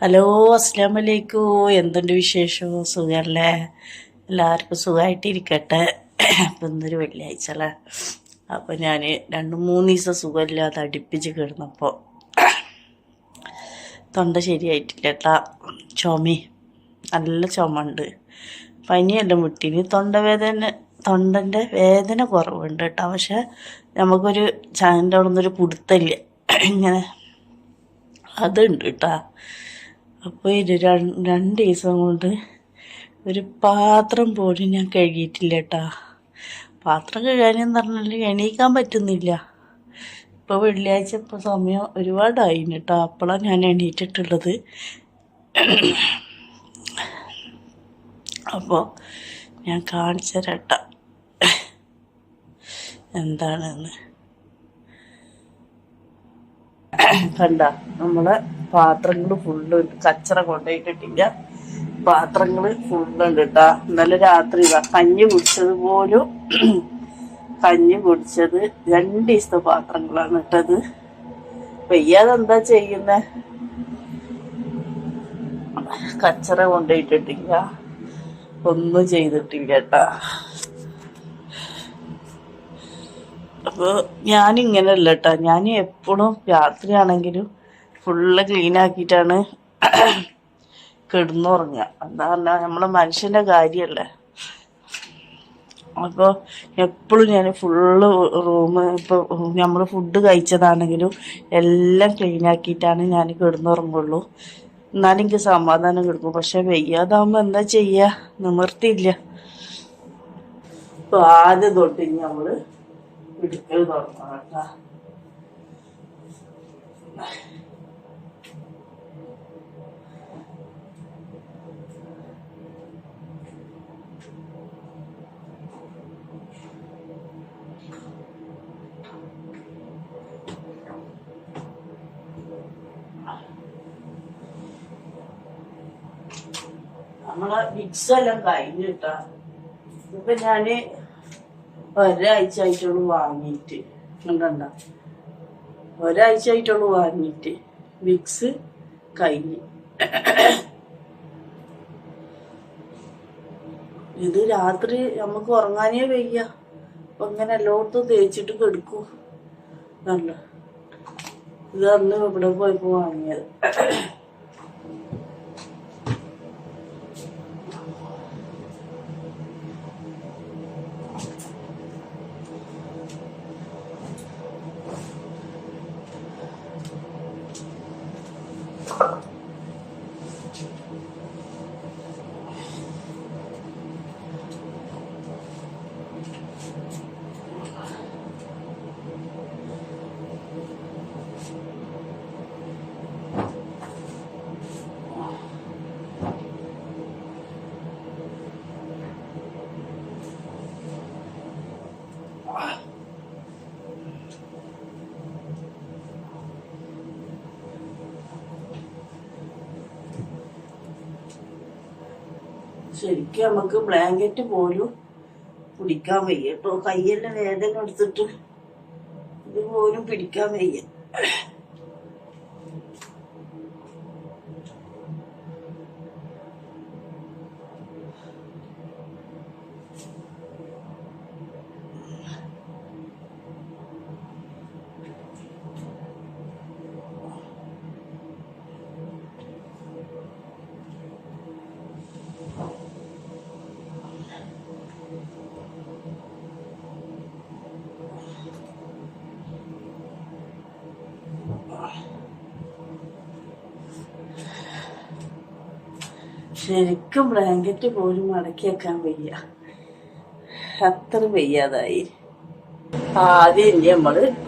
Hello അസ്ലാം വലൈക്കും എന്തുണ്ട് വിശേഷം? സുഖമല്ലേ എല്ലാവർക്കും സുഖമായിട്ടിരിക്കട്ടെ അപ്പം ഇന്നൊരു വെള്ളിയാഴ്ച അല്ലേ അപ്പോൾ ഞാൻ രണ്ട് മൂന്ന് ദിവസം സുഖമില്ലാതെ അടുപ്പിച്ച് കിടന്നപ്പോൾ തൊണ്ട ശരിയായിട്ടില്ല കേട്ടാ ചുമ. നല്ല ചുമ ഉണ്ട് പനിയെല്ലാം വിട്ടിന് തൊണ്ടവേദന തൊണ്ടന്റെ വേദന കുറവുണ്ട് കേട്ടോ പക്ഷെ നമുക്കൊരു ചായന്റെ അവിടെ നിന്നൊരു പിടുത്തമില്ല ഇങ്ങനെ അതുണ്ട് കേട്ടാ അപ്പോൾ ഇത് രണ്ട് ദിവസം കൊണ്ട് ഒരു പാത്രം പോലും ഞാൻ കഴുകിയിട്ടില്ല കേട്ടാ പാത്രം കഴുകാനെന്ന് പറഞ്ഞാൽ എണീക്കാൻ പറ്റുന്നില്ല. ഇപ്പോൾ വെള്ളിയാഴ്ച ഇപ്പോൾ സമയം ഒരുപാടായി കേട്ടോ അപ്പോഴാണ് ഞാൻ എണീറ്റിട്ടുള്ളത്. അപ്പോൾ ഞാൻ കാണിച്ചു രട്ട എന്താണെന്ന്. കണ്ട നമ്മളെ പാത്രങ്ങൾ ഫുള്ള് കച്ചറ കൊണ്ടുപോയിട്ടിട്ടില്ല. പാത്രങ്ങൾ ഫുള്ളുണ്ട് കേട്ടാ ഇന്നലെ രാത്രി കഞ്ഞി കുടിച്ചത് പോലും കഞ്ഞി കുടിച്ചത് രണ്ട് ദിവസത്തെ പാത്രങ്ങളാണ് ഇട്ടത്. പെയ്യാതെ എന്താ ചെയ്യുന്നേ? കച്ചറ കൊണ്ടുപോയിട്ടിട്ടില്ല. ഒന്നും ചെയ്തിട്ടില്ല കേട്ടാ അപ്പോൾ ഞാനിങ്ങനെയല്ല കേട്ടോ ഞാൻ എപ്പോഴും രാത്രിയാണെങ്കിലും ഫുള്ള് ക്ലീൻ ആക്കിയിട്ടാണ് കിടന്നുറങ്ങുക. എന്താ പറഞ്ഞാൽ നമ്മളെ മനുഷ്യന്റെ കാര്യമല്ലേ അപ്പോൾ എപ്പോഴും ഞാൻ ഫുള്ള് റൂം ഇപ്പോൾ നമ്മൾ ഫുഡ് കഴിച്ചതാണെങ്കിലും എല്ലാം ക്ലീൻ ആക്കിയിട്ടാണ് ഞാൻ കിടന്നുറങ്ങുള്ളൂ. എന്നാലും എനിക്ക് സമാധാനം കിടക്കും. പക്ഷെ വെയ്യാതാകുമ്പോൾ എന്താ ചെയ്യുക നിവർത്തിയില്ല. അപ്പോൾ ആദ്യം തൊട്ട് ഇനി നമ്മൾ ഇടുക്കൽ തുടങ്ങാം കേട്ടോ. നമ്മളെ മിക്സ് എല്ലാം കഴിഞ്ഞു കിട്ടാ ഇപ്പൊ ഞാൻ ഒരാഴ്ച ആയിട്ടുള്ളൂ വാങ്ങിയിട്ട് കണ്ട ഒരാഴ്ച ആയിട്ടുള്ളൂ വാങ്ങിയിട്ട് വിക്സ് കഴിഞ്ഞ്. ഇത് രാത്രി നമുക്ക് ഉറങ്ങാനേ വയ്യ. അപ്പൊ ഇങ്ങനെ എല്ലായിടത്തും തേച്ചിട്ട് കെടുക്കൂ. നല്ല ഇത് ഇവിടെ പോയപ്പോ വാങ്ങിയത്. ശരിക്കും നമുക്ക് ബ്ലാങ്കറ്റ് പോലും പിടിക്കാൻ വയ്യ. കേട്ടോ കയ്യെല്ലാം വേദന എടുത്തിട്ട് ഇത് പോലും പിടിക്കാൻ വയ്യ. ശരിക്കും ബ്ലാങ്കറ്റ് പോലും മടക്കി വെക്കാൻ വയ്യ. അത്ര വയ്യാതായി. ആദ്യം ഇനി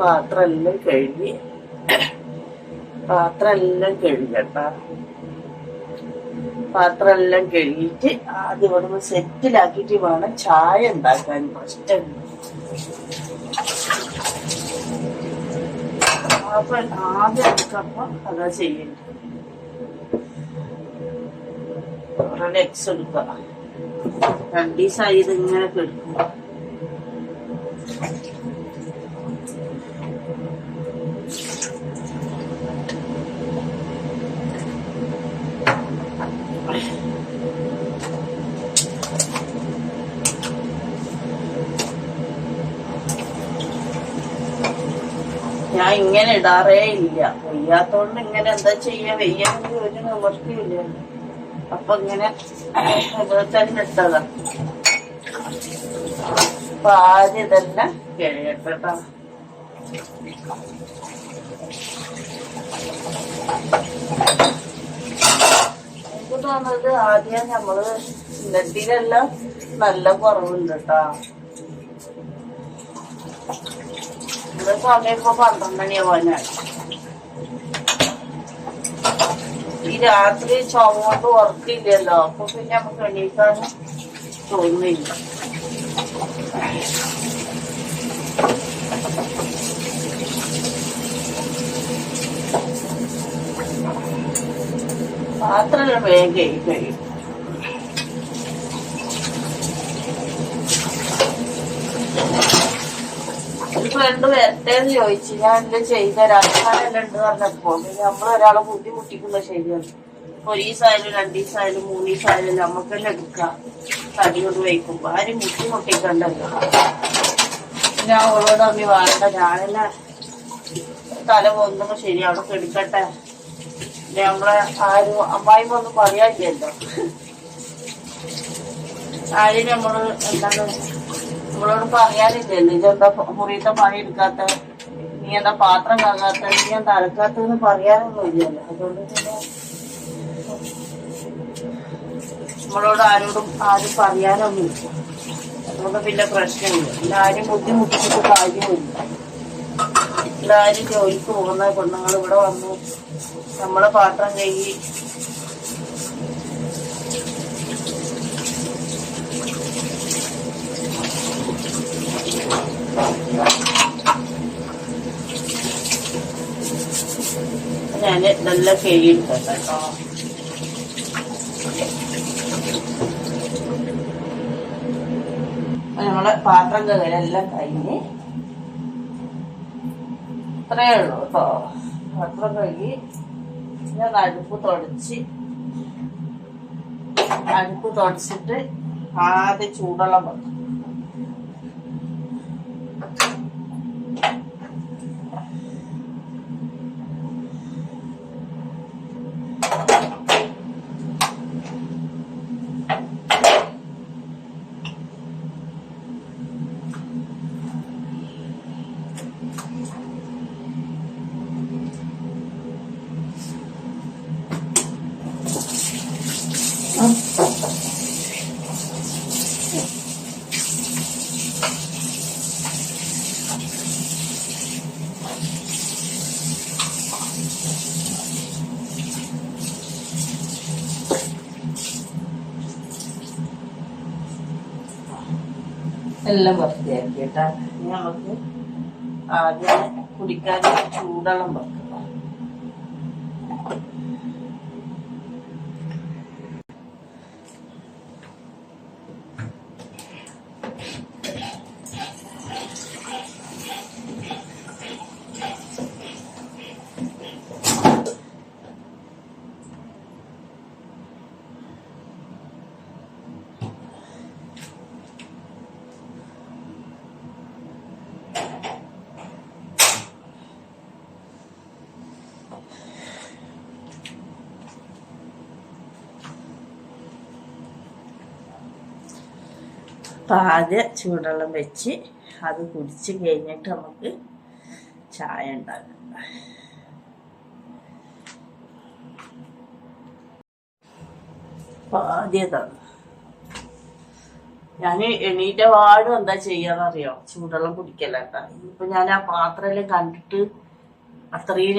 പാത്രം എല്ലാം കഴുകി പാത്രം എല്ലാം കഴുകട്ടാ പാത്രം എല്ലാം കഴുകിയിട്ട് ആദ്യം ഇവിടുന്ന് സെറ്റിലാക്കിയിട്ട് വേണം ചായ ഉണ്ടാക്കാൻ. ഫസ്റ്റ് അപ്പൊ ആദ്യം എടുക്കപ്പോ അതാ ചെയ്യേണ്ടത്. ലെഗ്സ് എടുക്കുക രണ്ട് ഇതിങ്ങനെ ഞാൻ ഇങ്ങനെ ഇടാറേ ഇല്ല. വയ്യാത്തോണ്ട് ഇങ്ങനെ എന്താ ചെയ്യാ? വയ്യാണെങ്കിൽ ഒരു നിവർത്തിയില്ല അപ്പൊ ഇങ്ങനെ ഇട്ടതാ. അപ്പൊ ആദ്യം തന്നെ കഴിയട്ടോ എനിക്ക് തോന്നുന്നത് ആദ്യം നമ്മൾ നെറ്റിലെല്ലാം നല്ല കുറവുണ്ട് കേട്ടോ ഇവിടെ സമയം ഇപ്പൊ പന്ത്രണ്ട് മണിയാവാനായി. ഈ രാത്രി ചുമ കൊണ്ട് ഉറക്കില്ലല്ലോ. അപ്പൊ പിന്നെ നമുക്ക് എണീക്കാനും തോന്നുന്നില്ല. പാത്രം വേഗം കഴി കഴിയും ഫ്രണ്ട് വരട്ടേന്ന് ചോദിച്ചു ഞാൻ എല്ലാം ചെയ്തുതരാം അങ്ങനെല്ലാം ഉണ്ട് പറഞ്ഞപ്പോ നമ്മൾ ഒരാളെ ബുദ്ധിമുട്ടിക്കുന്ന ശരിയാണ്. ഒരു ദിവസമായാലും രണ്ടു ദിവസമായാലും മൂന്ന് ദിവസമായാലും നമുക്കെല്ലാം എടുക്കാം. തടി കൊണ്ട് വയ്ക്കുമ്പോ ആരും ബുദ്ധിമുട്ടിക്കണ്ടല്ലോ. ഞാൻ അവളോട് അമ്മി വേണ്ട ഞാനെല്ലാം തല പോകുന്നപ്പോ ശരി അവിടെ കെടുക്കട്ടെ പിന്നെ നമ്മളെ ആരും അമ്മായിമ്മ ഒന്നും പറയാനില്ലല്ലോ. ആരും നമ്മൾ എന്താണ് നമ്മളോട് പറയാനില്ലല്ലോ ഇതെന്താ മുറിയത്തെ പണി എടുക്കാത്ത നീ എന്താ പാത്രം കാകാത്ത നീ എന്താ അലക്കാത്തെന്ന് പറയാനൊന്നും ഇല്ലല്ലോ അതുകൊണ്ട് പിന്നെ നമ്മളോട് ആരോടും ആരും പറയാനൊന്നും ഇല്ല അതുകൊണ്ട് പിന്നെ പ്രശ്നമില്ല. പിന്നെ ആരും ബുദ്ധിമുട്ടിച്ചിട്ട് കാര്യമില്ല. എല്ലാരും ജോലിക്ക് പോകുന്ന പെണ്ണുങ്ങൾ ഇവിടെ വന്നു. നമ്മളെ പാത്രം കഴുകി ഞാൻ നല്ല അപ്പൊ നമ്മളെ പാത്രം കഴുകലെല്ലാം കഴിഞ്ഞ് ഇത്രയേ ഉള്ളൂ കേട്ടോ. പാത്രം കഴുകി ഞാൻ അടുപ്പ് തുടച്ച് അടുപ്പ് തുടച്ചിട്ട് ആദ്യം ചൂടുള്ള വെക്കും. എല്ലാം വൃത്തിയാക്കി കേട്ടാ. നമുക്ക് ആദ്യം കുടിക്കാൻ ചൂടെള്ളം വെക്കാം ആദ്യം ചൂടുവെള്ളം വെച്ച് അത് കുടിച്ച് കഴിഞ്ഞിട്ട് നമുക്ക് ചായ ഉണ്ടാക്കാം. ഞാൻ എണീറ്റ പാടും എന്താ ചെയ്യാന്നറിയോ? ചൂടുവെള്ളം കുടിക്കലട്ടാ. ഇപ്പൊ ഞാൻ ആ പാത്രം കണ്ടിട്ട് അത്രയും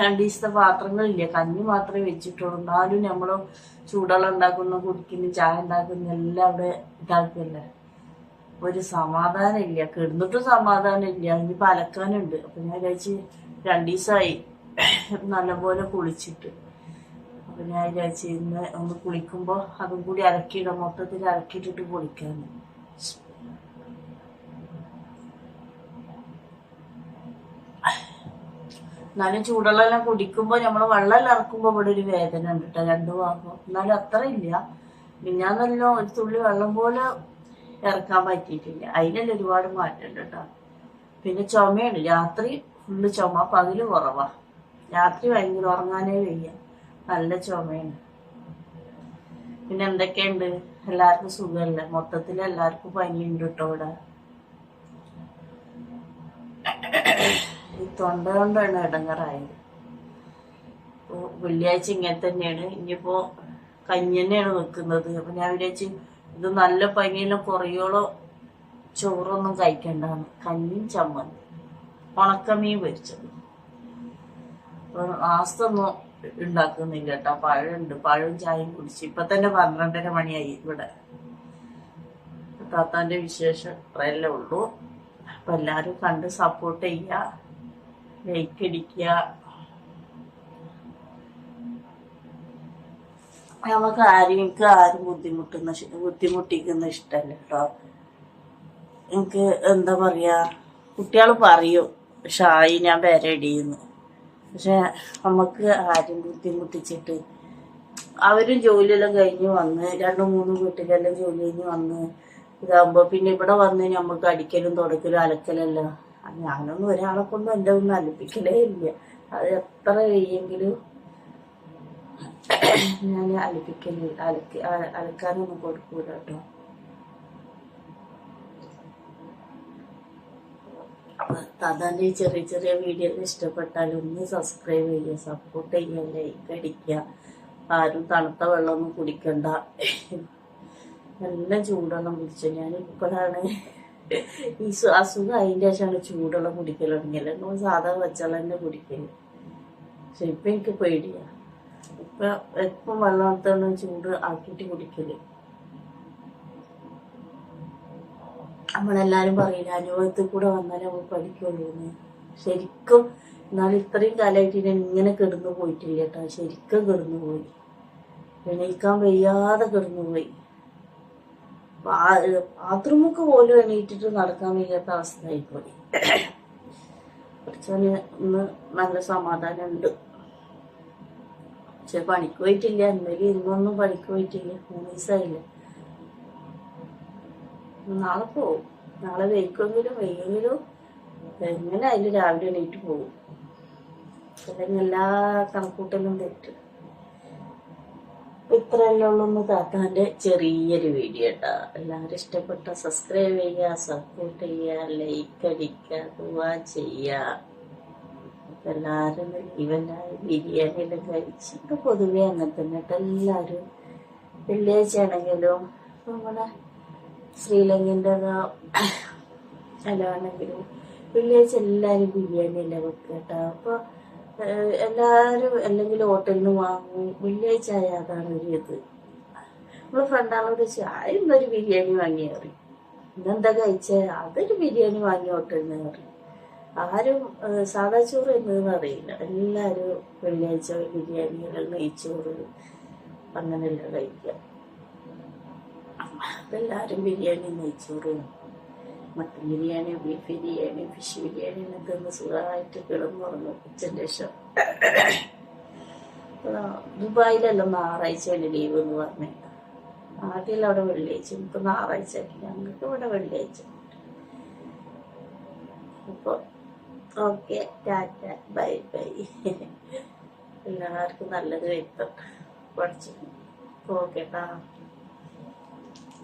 രണ്ട് ദിവസത്തെ പാത്രങ്ങളില്ല? കഞ്ഞി മാത്രമേ വെച്ചിട്ടുള്ളൂ. എന്നാലും നമ്മൾ ചൂടുവെള്ളം ഉണ്ടാക്കുന്നു കുടിക്കുന്നു ചായ ഉണ്ടാക്കുന്നു എല്ലാം അവിടെ ഇതാക്കല്ലേ ഒരു സമാധാനം ഇല്ല കിടന്നിട്ടും സമാധാനം ഇല്ല ഇനി പലക്കാനുണ്ട്. അപ്പൊ ഞാൻ കഴിച്ച് രണ്ടു ദിവസമായി നല്ലപോലെ കുളിച്ചിട്ട്. അപ്പൊ ഞാൻ വിചാരിച്ച് ഇന്ന് ഒന്ന് കുളിക്കുമ്പോ അതും കൂടി അലക്കിയിടാം. മൊത്തത്തിൽ അലക്കിയിട്ടിട്ട് കുളിക്കാന്ന്. എന്നാലും ചൂടുള്ളെല്ലാം കുടിക്കുമ്പോൾ നമ്മൾ വെള്ളം ഇറക്കുമ്പോൾ ഇവിടെ ഒരു വേദന ഉണ്ട് കേട്ടോ രണ്ടു ഭാഗം എന്നാലും അത്ര ഇല്ല. മിഞ്ഞാന്നല്ലോ ഒരു തുള്ളി വെള്ളം പോലെ ഇറക്കാൻ പറ്റിയിട്ടില്ല. അതിനെല്ലാം ഒരുപാട് മാറ്റമുണ്ട് കേട്ടോ. പിന്നെ ചുമയാണ്. രാത്രി ഫുള്ള് ചുമ പകൽ കുറവാ. രാത്രി ഭയങ്കര ഉറങ്ങാനേ വയ്യ. നല്ല ചുമയാണ്. പിന്നെ എന്തൊക്കെയുണ്ട്? എല്ലാവർക്കും സുഖമല്ലേ? മൊത്തത്തിൽ എല്ലാവർക്കും പനിയുണ്ട് കേട്ടോ ഇവിടെ. ഈ തൊണ്ട കൊണ്ടാണ് ഇടങ്ങറായത്. അപ്പോ വെള്ളിയാഴ്ച ഇങ്ങനെ തന്നെയാണ്. ഇനിയിപ്പോ കഞ്ഞി തന്നെയാണ് വെക്കുന്നത്. അപ്പൊ ഞാൻ വിചാരിച്ചു ഇത് നല്ല പനിയെല്ലാം കുറയോളോ ചോറൊന്നും കഴിക്കണ്ടാന്ന്. കഞ്ഞിയും ചമ്മന്തി. ഉണക്കമീൻ പൊരിച്ചത്. അപ്പൊ നാസ്തൊന്നും ഉണ്ടാക്കുന്നില്ല കേട്ടോ. പഴമുണ്ട്. പഴവും ചായയും കുടിച്ച്. ഇപ്പൊ തന്നെ പന്ത്രണ്ടര മണിയായി ഇവിടെ. താത്താന്റെ വിശേഷം അത്രയല്ലേ ഉള്ളൂ. അപ്പൊ എല്ലാരും കണ്ട് സപ്പോർട്ട് ചെയ്യുക ലൈക്ക് അടിക്കുക നമുക്ക് ആരും എനിക്ക് ആരും ബുദ്ധിമുട്ടുന്ന ബുദ്ധിമുട്ടിക്കുന്ന ഇഷ്ടമല്ല കേട്ടോ എനിക്ക് എന്താ പറയാ കുട്ടികൾ പറയും ഷായി ഞാൻ പേരടിയുന്നു പക്ഷെ നമുക്ക് ആരും ബുദ്ധിമുട്ടിച്ചിട്ട് അവരും ജോലിയെല്ലാം കഴിഞ്ഞ് വന്ന് രണ്ടു മൂന്ന് വീട്ടിലെല്ലാം ജോലി കഴിഞ്ഞ് വന്ന് ഇതാകുമ്പോ പിന്നെ ഇവിടെ വന്ന് നമുക്ക് അടിക്കലും തുടക്കലും അലക്കലല്ല ഞാനൊന്നും ഒരാളെ കൊണ്ടും എന്റെ ഒന്നും അലപ്പിക്കലേ ഇല്ല. അത് എത്ര കഴിയെങ്കിലും ഞാൻ അലപ്പിക്കൽ അലക്കി അലക്കാനൊന്നും കൊടുക്കൂല കേട്ടോ. താതാന്റെ ഈ ചെറിയ ചെറിയ വീഡിയോ ഇഷ്ടപ്പെട്ടാൽ ഒന്ന് സബ്സ്ക്രൈബ് ചെയ്യുക സപ്പോർട്ട് ചെയ്യുക ലൈക്ക് അടിക്കുക. ആരും തണുത്ത വെള്ളമൊന്നും കുടിക്കണ്ട. നല്ല ചൂടൊന്നും കുടിച്ചു ഞാൻ ഇപ്പോഴാണ് ഈ അസുഖം അതിന്റെ ശേഷമാണ് ചൂടുള്ള കുടിക്കൽ തുടങ്ങിയത്. നമ്മൾ സാധാ വെച്ചാൽ തന്നെ കുടിക്കൽ. പക്ഷെ ഇപ്പൊ എനിക്ക് പേടിയാ. ഇപ്പൊ എപ്പം വെള്ളം ചൂട് ആക്കിയിട്ട് കുടിക്കൽ. നമ്മളെല്ലാരും പറയില്ല അനുഭവത്തിൽ കൂടെ വന്നാലേ നമ്മൾ പഠിക്കുള്ളൂ ശരിക്കും എന്നാൽ ഇത്രയും കാലമായിട്ട് ഞാൻ ഇങ്ങനെ കിടന്നു പോയിട്ടില്ല കേട്ടോ. ശരിക്കും കിടന്നു പോയി. എണീക്കാൻ വയ്യാതെ കിടന്നു പോയി. ബാത്റൂമൊക്കെ പോലും എണീറ്റിട്ട് നടക്കാൻ വയ്യാത്ത അവസ്ഥയായിപ്പോയി. പോയി കുറച്ചോന് ഇന്ന് നല്ല സമാധാനം ഉണ്ട് പക്ഷെ പണിക്ക് പോയിട്ടില്ല. ഇന്നലെ ഇന്നൊന്നും പണിക്ക് പോയിട്ടില്ല. മൂന്ന് ദിവസമായില്ല. നാളെ പോവും. നാളെ വെയിക്കുമെങ്കിലും വെയ്യെങ്കിലും എങ്ങനെ അതിൽ രാവിലെ എണീറ്റ് അല്ലെങ്കിൽ എല്ലാ കണക്കൂട്ടലും തെറ്റും. ഇത്രയല്ലേ ഉള്ളൂ താത്താന്റെ ചെറിയൊരു വീഡിയോ കേട്ടോ എല്ലാവരും ഇഷ്ടപ്പെട്ട? സബ്സ്ക്രൈബ് ചെയ്യുക സപ്പോർട്ട് ചെയ്യുക ലൈക്ക് അടിക്കുക ദുവാ ചെയ്യുക. എല്ലാവരും ഇവനായി ബിരിയാണി കഴിച്ചിട്ട് പൊതുവേ അങ്ങനെ തന്നെ എല്ലാവരും വെള്ളിയാഴ്ച ആണെങ്കിലും നമ്മുടെ ശ്രീലങ്കന്റെ എല്ലാണെങ്കിലും വെള്ളിയാഴ്ച എല്ലാവരും ബിരിയാണി എല്ലാം വെക്കുക കേട്ടോ അപ്പൊ ഏഹ് എല്ലാവരും അല്ലെങ്കിൽ ഹോട്ടലിൽ നിന്ന് വാങ്ങും. വെള്ളിയാഴ്ച ആയ അതാണ് ഒരു ഇത്. നമ്മൾ ഫ്രണ്ടാളോട് ചായ ഇന്നൊരു ബിരിയാണി വാങ്ങി കയറി ഇന്നെന്താ കഴിച്ചേ? അതൊരു ബിരിയാണി വാങ്ങി ഹോട്ടലിൽ നിന്ന് കയറി ആരും സാധാ ചോറ് എന്നതെന്ന് അറിയില്ല. എല്ലാവരും വെള്ളിയാഴ്ച ബിരിയാണി നെയ്ച്ചോറ് അങ്ങനെയല്ല കഴിക്കുക. എല്ലാരും ബിരിയാണി നെയ്ച്ചോറും mutton biryani beef biryani fish biryani എന്നൊക്കെ ഒന്ന് സുഖമായിട്ട് കിടന്നുറങ്ങും ഉച്ചന്റെ ശേഷം. ദുബായിലല്ല അല്ലെ ലീവ് എന്ന് പറഞ്ഞു ആദ്യം അവിടെ വെള്ളിയാഴ്ച ഇപ്പൊ ഞായറാഴ്ച ഞങ്ങൾക്ക് ഇവിടെ വെള്ളിയാഴ്ച. അപ്പൊ ഓക്കെ ടാറ്റ ബൈ ബൈ. എല്ലാവർക്കും നല്ലത് വരുത്തം പഠിച്ചു ഓക്കെ ട്ടാ